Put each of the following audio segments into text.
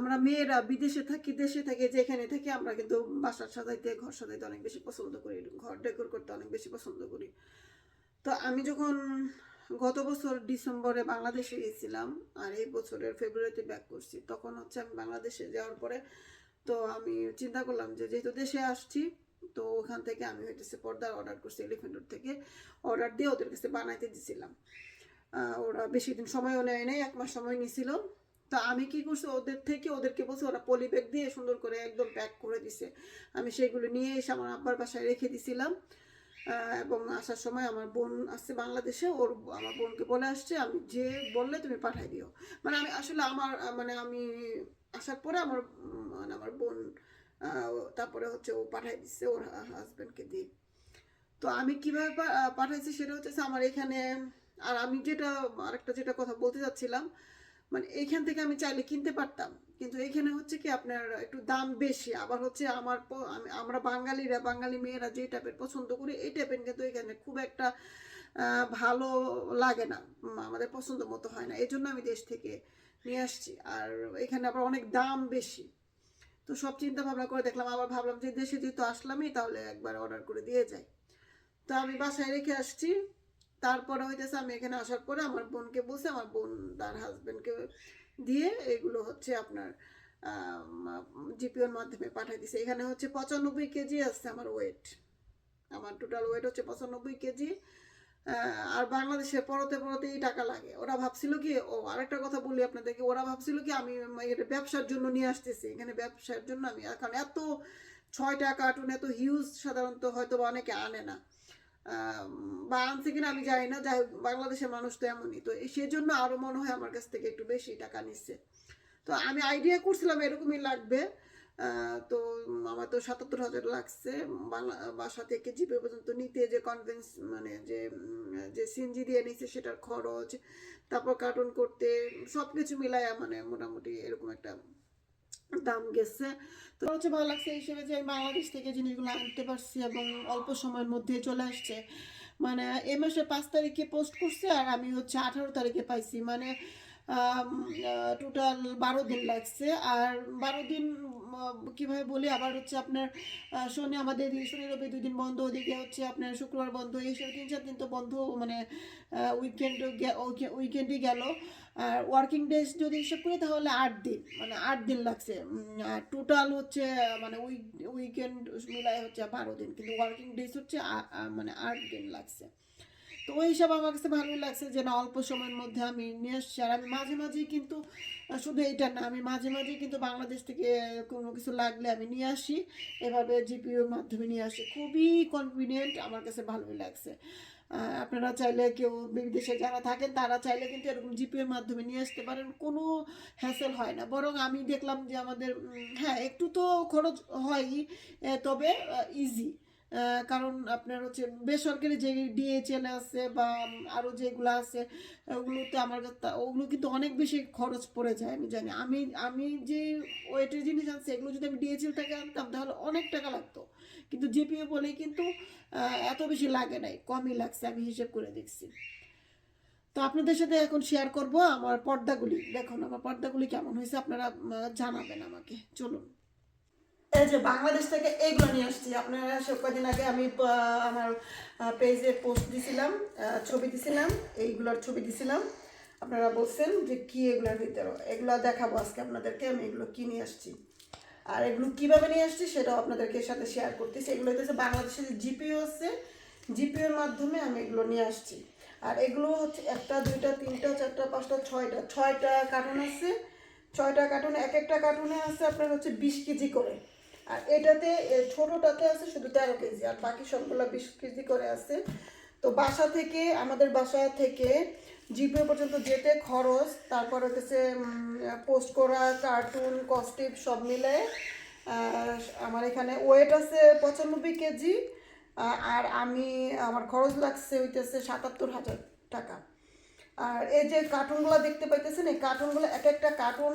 আমরা মেয়েরা বিদেশে থাকি, দেশে থাকি, যেখানে থাকি, আমরা কিন্তু বাসা সাজাইতে, ঘর সাজাইতে অনেক বেশি পছন্দ করি, ঘর ডেকোর করতে অনেক বেশি পছন্দ করি। তো আমি যখন গত বছর ডিসেম্বরে বাংলাদেশে গিয়েছিলাম আর এই বছরের ফেব্রুয়ারিতে ব্যাক করছি, তখন হচ্ছে আমি বাংলাদেশে যাওয়ার পরে তো আমি চিন্তা করলাম যে যেহেতু দেশে আসছি, তো ওখান থেকে আমি হইতেছে পর্দা অর্ডার করছি এলিফেন্টর থেকে। অর্ডার দিয়ে ওদের কাছে বানাইতে দিছিলাম। ওরা বেশি দিন সময়ও নেয় নাই, এক মাস সময় নিছিল। তো আমি কি করছি, ওদের থেকে, ওদেরকে বলছি, ওরা পলি ব্যাগ দিয়ে সুন্দর করে একদম প্যাক করে দিছে। আমি সেগুলো নিয়ে এসে আমার আব্বার বাসায় রেখে দিছিলাম। এবং আসার সময় আমার বোন আসছে বাংলাদেশে, ওর আমার বোনকে বলে আসছে, আমি যে বললে তুমি পাঠাই দিও। মানে আমি আসলে আমার মানে আমি আসার পরে আমার মানে আমার বোন তারপরে হচ্ছে ও পাঠাই দিচ্ছে ওর হাজব্যান্ডকে দিয়ে। তো আমি কীভাবে পাঠাইছি সেটা হচ্ছে আমার এখানে, আর আমি যেটা, আরেকটা যেটা কথা বলতে যাচ্ছিলাম মানে এইখান থেকে আমি চাইলে কিনতে পারতাম। কিন্তু এখানে হচ্ছে কি আপনার একটু দাম বেশি। আবার হচ্ছে আমার আমরা বাঙালিরা, বাঙালি মেয়েরা যে টাইপের পছন্দ করি, এই টাইপের কিন্তু এখানে খুব একটা ভালো লাগে না। আমাদের পছন্দ মতো হয় না। এই জন্য আমি দেশ থেকে নিয়ে আসছি। আর এখানে আবার অনেক দাম বেশি। তো সব চিন্তা ভাবনা করে দেখলাম, আবার ভাবলাম যে দেশে যেহেতু আসলামই, তাহলে একবার অর্ডার করে দিয়ে যাই। তো আমি বাসায় রেখে আসছি। তারপরে হইতেছে আমি এখানে আসার পরে আমার বোনকে বলছে, আমার বোন তার হাজবেন্ডকে দিয়ে এগুলো হচ্ছে আপনার জিপিওর মাধ্যমে পাঠিয়ে দিছে। এখানে হচ্ছে পঁচানব্বই কেজি আসছে আমার ওয়েট আমার টোটাল ওয়েট হচ্ছে পঁচানব্বই কেজি। আর বাংলাদেশে পড়তে পড়তেই টাকা লাগে। ওরা ভাবছিল কি, ও আরেকটা কথা বলি আপনাদেরকে, ওরা ভাবছিল কি আমি এটা ব্যবসার জন্য নিয়ে আসতেছি। এখানে ব্যবসার জন্য আমি, এখন এত ছয়টা কার্টুন এত হিউজ সাধারণত হয়তো অনেকে আনে না। বা আনছে কিনা আমি জানি না। যাই বাংলাদেশের মানুষ তো এমনই। তো সেজন্য আরও মনে হয় আমার কাছ থেকে একটু বেশি টাকা নিচ্ছে। তো আমি আইডিয়া করছিলাম এরকমই লাগবে। তো আমার তো সাতাত্তর হাজার লাগছে। বাংলা, বাসা থেকে জিপে পর্যন্ত নিতে যে কনভেন্স মানে যে যে সিনজি দিয়ে নিচ্ছে সেটার খরচ, তারপর কার্টুন করতে সব কিছু মিলায়া মানে মোটামুটি এরকম একটা দাম গেছে তো হচ্ছে ভালো লাগছে হিসেবে যে বাংলাদেশ থেকে জিনিসগুলো আনতে পারছি এবং অল্প সময়ের মধ্যে চলে আসছে। মানে এই মাসের পাঁচ তারিখে পোস্ট করছে আর আমি হচ্ছে আঠারো তারিখে পাইছি। মানে টোটাল বারো দিন লাগছে। আর বারো দিন কীভাবে বলি, আবার হচ্ছে আপনার শনি আমাদের শনি রবি দুই দিন বন্ধ, ওদিকে হচ্ছে আপনার শুক্রবার বন্ধ, এই হিসেবে তিন চার দিন তো বন্ধ মানে উইকেন্ড উইকেন্ডই গেল। ওয়ার্কিং ডেজ যদি হিসেব করি তাহলে আট দিন মানে আট দিন লাগছে। টোটাল হচ্ছে মানে উইক উইকেন্ড মিলাই হচ্ছে বারো দিন, কিন্তু ওয়ার্কিং ডেজ হচ্ছে মানে আট দিন লাগছে। তো ওই হিসাবে আমার কাছে ভালোই লাগছে যে না, অল্প সময়ের মধ্যে আমি নিয়ে আসছি। আর আমি মাঝে মাঝেই কিন্তু শুধু এইটা না, আমি মাঝে মাঝেই কিন্তু বাংলাদেশ থেকে কোনো কিছু লাগলে আমি নিয়ে আসি। এভাবে জিপিওর মাধ্যমে নিয়ে আসি। খুবই কনভিনিয়েন্ট আমার কাছে ভালোই লাগছে। আপনারা চাইলে কেউ বিদেশে যারা থাকেন, তারা চাইলে কিন্তু এরকম জিপিওর মাধ্যমে নিয়ে আসতে পারেন। কোনো হ্যাসেল হয় না। বরং আমি দেখলাম যে আমাদের হ্যাঁ একটু তো খরচ হয়ই তবে ইজি কারণ আপনার হচ্ছে বেসরকারি যে ডিএইচএল আছে বা আরও যেগুলো আছে, ওগুলোতে আমার ওগুলো কিন্তু অনেক বেশি খরচ পড়ে যায়, আমি জানি। আমি আমি যে ওয়েটের জিনিস আনছি, এগুলো যদি আমি ডিএইচএল থেকে আনতাম, তাহলে অনেক টাকা লাগতো। কিন্তু জিপিও বলেই কিন্তু এত বেশি লাগে নাই, কমই লাগছে, আমি হিসেব করে দেখছি। তো আপনাদের সাথে এখন শেয়ার করব আমার পর্দাগুলি। দেখুন, আমার পর্দাগুলি কেমন হয়েছে, আপনারা জানাবেন আমাকে। চলুন। এই যে বাংলাদেশ থেকে এইগুলো নিয়ে আসছি। আপনারা সব কদিন আগে আমি আমার পেজে পোস্ট দিছিলাম ছবি দিছিলাম, এইগুলোর ছবি দিছিলাম। আপনারা বলছেন যে কি এগুলোর ভিতরে? এগুলো দেখাবো আজকে আপনাদেরকে, আমি এগুলো কি নিয়ে আসছি? আর এগুলো কীভাবে নিয়ে আসছি সেটাও আপনাদেরকে সাথে শেয়ার করতেছি। এগুলো হচ্ছে বাংলাদেশের জিপিও আছে জিপিওর মাধ্যমে আমি এগুলো নিয়ে আসছি। আর এগুলো হচ্ছে একটা, দুইটা, তিনটা, চারটা, পাঁচটা, ছয়টা ছয়টা কার্টুন আছে। ছয়টা কার্টুন এক একটা কার্টুনে আছে আপনার হচ্ছে বিশ কেজি করে। আর এটাতে ছোটটাতে আছে শুধু তেরো কেজি, আর বাকি সবগুলো বিশ কেজি করে আছে। তো বাসা থেকে, আমাদের বাসা থেকে জিপে পর্যন্ত যেতে খরচ, তারপর হচ্ছে পোস্ট করা, কার্টুন কস্টিপ সব মিলে আমার এখানে ওয়েট আছে পঁচানব্বই কেজি আর আমি, আমার খরচ লাগছে হইতেছে সাতাত্তর হাজার টাকা। আর এই যে কার্টুনগুলো দেখতে পাইতেছেন, এই কার্টুনগুলো এক একটা কার্টুন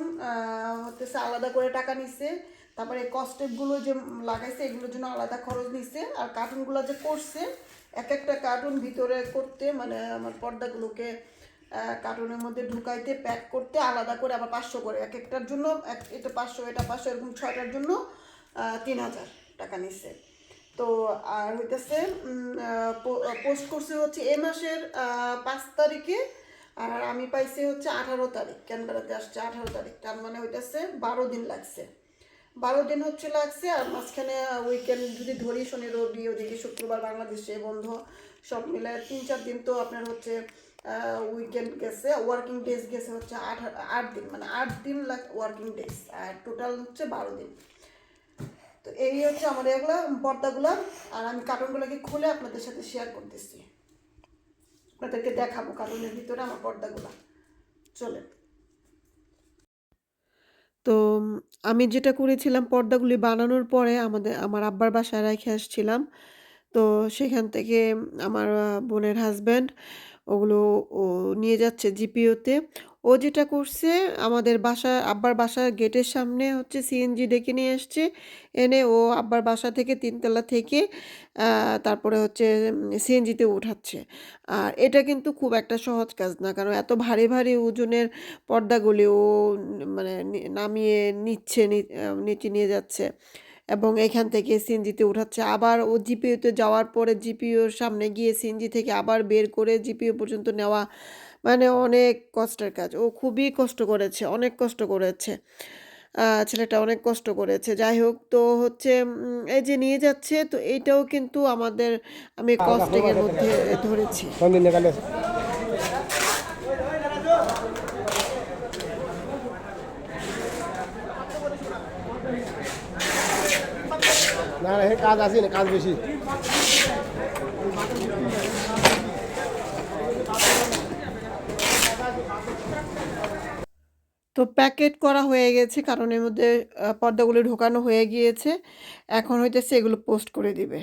হতেছে আলাদা করে টাকা নিচ্ছে তারপরে কস্টেপগুলো যে লাগাইছে, এগুলোর জন্য আলাদা খরচ নিচ্ছে আর কার্টুনগুলো যে করছে এক একটা কার্টুন ভিতরে করতে মানে আমার পর্দাগুলোকে কার্টুনের মধ্যে ঢুকাইতে, প্যাক করতে, আলাদা করে আবার পাঁচশো করে। এক একটার জন্য, এক, এটা পাঁচশো এটা পাঁচশো, এরকম ছয়টার জন্য তিন হাজার টাকা নিচ্ছে তো আর হইতেছে পোস্ট করছে হচ্ছে এ মাসের পাঁচ তারিখে, আর আমি পাইছি হচ্ছে আঠারো তারিখ ক্যানবেরাতে আসছে আঠারো তারিখ। তার মানে হইতেছে বারো দিন লাগছে। বারো দিন হচ্ছে লাগছে, আর মাঝখানে উইকেন্ড যদি ধরি শনি, রবি, ওদিকে শুক্রবার বাংলাদেশে বন্ধ, সব মিলে তিন চার দিন তো আপনার হচ্ছে উইকেন্ড গেছে ওয়ার্কিং ডেজ গেছে হচ্ছে আট আট দিন মানে আট দিন লাগ ওয়ার্কিং ডেজ আর টোটাল হচ্ছে বারো দিন। তো এই হচ্ছে আমার এগুলো, পর্দাগুলো, আর আমি কার্টুনগুলোকে খুলে আপনাদের সাথে শেয়ার করতেছি। আপনাদেরকে দেখাবো কার্টুনের ভিতরে আমার পর্দাগুলো। চলে তো আমি যেটা করেছিলাম পর্দাগুলি বানানোর পরে আমাদের, আমার আব্বার বাসায় রেখে আসছিলাম। তো সেখান থেকে আমার বোনের হাজব্যান্ড ওগুলো নিয়ে যাচ্ছে জিপিওতে ও যেটা করছে, আমাদের বাসা আব্বার বাসার গেটের সামনে হচ্ছে সিএনজি ডেকে নিয়ে এসছে। এনে ও আব্বার বাসা থেকে তিনতলা থেকে তারপরে হচ্ছে সিএনজিতে উঠাচ্ছে। আর এটা কিন্তু খুব একটা সহজ কাজ না, কারণ এত ভারী ভারী ওজনের পর্দাগুলি ও মানে নামিয়ে নিচ্ছে নিচে নিয়ে যাচ্ছে। এবং এখান থেকে সিএনজিতে উঠাচ্ছে। আবার ও জিপিইউতে যাওয়ার পরে জিপিইউর সামনে গিয়ে সিএনজি থেকে আবার বের করে জিপিইউ পর্যন্ত নেওয়া মানে অনেক কষ্টের কাজ। ও খুবই কষ্ট করেছে অনেক কষ্ট করেছে। ছেলেটা অনেক কষ্ট করেছে। যাই হোক তো হচ্ছে এই যে নিয়ে যাচ্ছে তো এইটাও কিন্তু আমাদের আমি কস্টিংয়ের মধ্যে ধরেছি। না কাজ আছে, না, কাজ বেশি। তো প্যাকেট করা হয়ে গেছে কারণ এর মধ্যে পর্দাগুলো ঢোকানো হয়ে গিয়েছে। এখন হইতেছে এগুলো পোস্ট করে দিবে।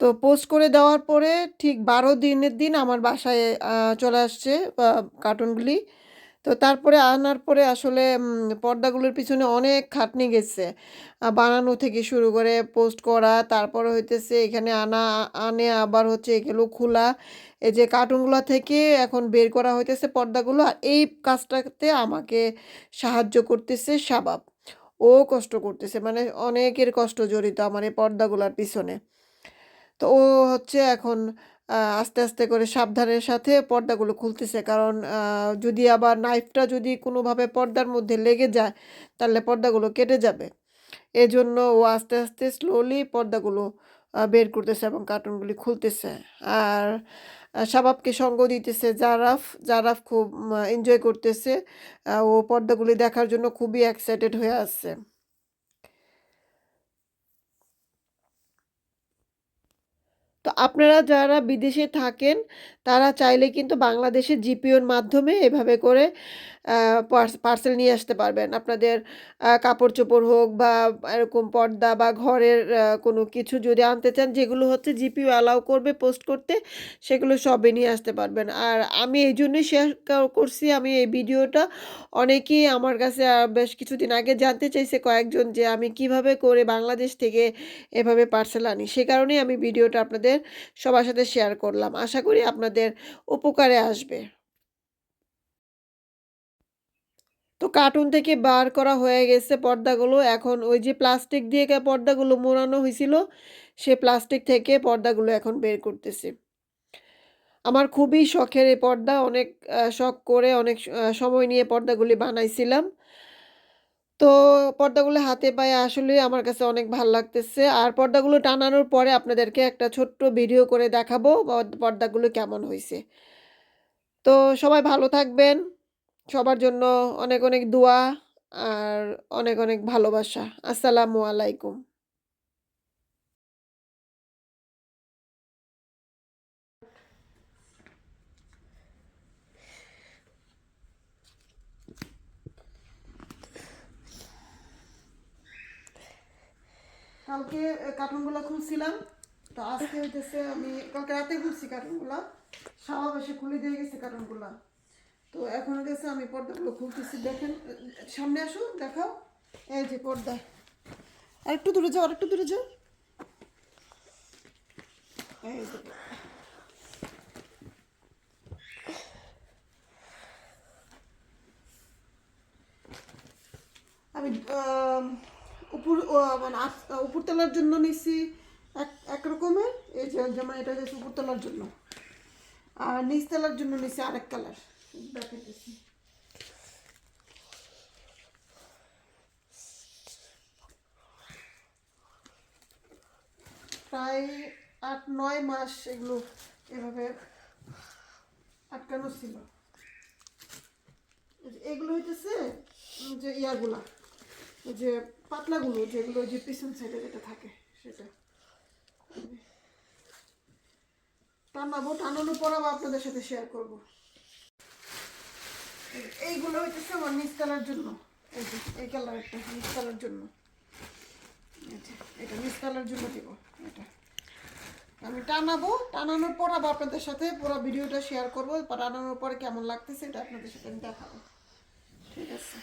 তো পোস্ট করে দেওয়ার পরে ঠিক বারো দিনের দিন আমার বাসায় চলে আসছে কার্টুনগুলি। তো তারপরে আনার পরে আসলে পর্দাগুলোর পিছনে অনেক খাটনি গেছে। বানানো থেকে শুরু করে পোস্ট করা, তারপরে হইতেছে এখানে আনা, আনে আবার হচ্ছে এগুলো খোলা। এই যে কার্টুনগুলো থেকে এখন বের করা হইতেছে পর্দাগুলো, আর এই কাজটাতে আমাকে সাহায্য করতেছে শাবাব। ও কষ্ট করতেছে মানে অনেকের কষ্ট জড়িত আমার এই পর্দাগুলোর পিছনে। তো ও হচ্ছে এখন আস্তে আস্তে করে সাবধানের সাথে পর্দাগুলো খুলতেছে। কারণ যদি আবার নাইফটা যদি কোনোভাবে পর্দার মধ্যে লেগে যায়, তাহলে পর্দাগুলো কেটে যাবে। এজন্য ও আস্তে আস্তে স্লোলি পর্দাগুলো বের করতেছে এবং কার্টুনগুলি খুলতেছে। আর শাবাবকে সঙ্গ দিতেছে জারাফ। জারাফ খুব এনজয় করতেছে। ও পর্দাগুলি দেখার জন্য খুবই এক্সাইটেড হয়ে আছে। তো আপনারা যারা বিদেশে থাকেন তারা চাইলে কিন্তু বাংলাদেশের জিপিওর মাধ্যমে এভাবে করে পার্সেল নিয়ে আসতে পারবেন। আপনাদের কাপড় চোপড় হোক বা এরকম পর্দা বা ঘরের কোনো কিছু যদি আনতে চান, যেগুলো হচ্ছে জিপিও অ্যালাউ করবে পোস্ট করতে, সেগুলো সবই নিয়ে আসতে পারবেন। আর আমি এই জন্যই শেয়ার করছি, আমি এই ভিডিওটা অনেকেই আমার কাছে বেশ কিছুদিন আগে জানতে চাইছে কয়েকজন যে আমি কীভাবে করে বাংলাদেশ থেকে এভাবে পার্সেল আনি। সে কারণেই আমি ভিডিওটা আপনাদের সবার সাথে শেয়ার করলাম। আশা করি আপনাদের উপকারে আসবে। তো কার্টুন থেকে বার করা হয়ে গেছে পর্দাগুলো। এখন ওই যে প্লাস্টিক দিয়ে পর্দাগুলো মোড়ানো হয়েছিল, সে প্লাস্টিক থেকে পর্দাগুলো এখন বের করতেছি। আমার খুবই শখের এই পর্দা, অনেক শখ করে অনেক সময় নিয়ে পর্দাগুলি বানাইছিলাম। তো পর্দাগুলো হাতে পায়ে আসলে আমার কাছে অনেক ভালো লাগতেছে। আর পর্দাগুলো টানানোর পরে আপনাদেরকে একটা ছোট্ট ভিডিও করে দেখাবো পর্দাগুলো কেমন হয়েছে তো সবাই ভালো থাকবেন। সবার জন্য অনেক অনেক দোয়া আর অনেক অনেক ভালোবাসা। আসসালামু আলাইকুম। কালকে কার্টুনগুলো খুলছিলাম। তো আজকে হইতেছে আমি, কালকে রাতে খুলছি কার্টুনগুলো। সাবা বেশি খুলে দিয়ে গেছে কার্টুনগুলো। তো এখন গেছে আমি পর্দাগুলো খুলতেছি, দেখেন। সামনে আসো, দেখাও। এই যে পর্দা। আর একটু দূরে যাও আর একটু দূরে যাও। এই দুটো। আমি উপর মানে আস- উপরতলার জন্য নিচ্ছি এক এক রকমের। এই যে, যেমন এটা হচ্ছে উপরতলার জন্য। আর নিচ নিচতলার জন্য নিচ্ছি আরেক কালার। প্রায় আট, নয় মাস এগুলো এভাবে আটকানো ছিল। এগুলো হইতেছে যে ইয়াগুলা যে পাতলাগুলো, যেগুলো যে পিছন সাইডে যেটা থাকে সেটা। টানাবো, টানানোর পর আবার আপনাদের সাথে শেয়ার করব। এইগুলো হইতেছে আমার নিচ কালার জন্য। এই এই কালার একটা নিচ কালার জন্য। এটা মিস কালার জন্য দিব, এটা। আমি টানাবো, টানানোর পর আবার আপনাদের সাথে পুরো ভিডিওটা শেয়ার করব, টানানোর পর কেমন লাগতেছে এটা আপনাদের সাথে আমি দেখাবো। ঠিক আছে।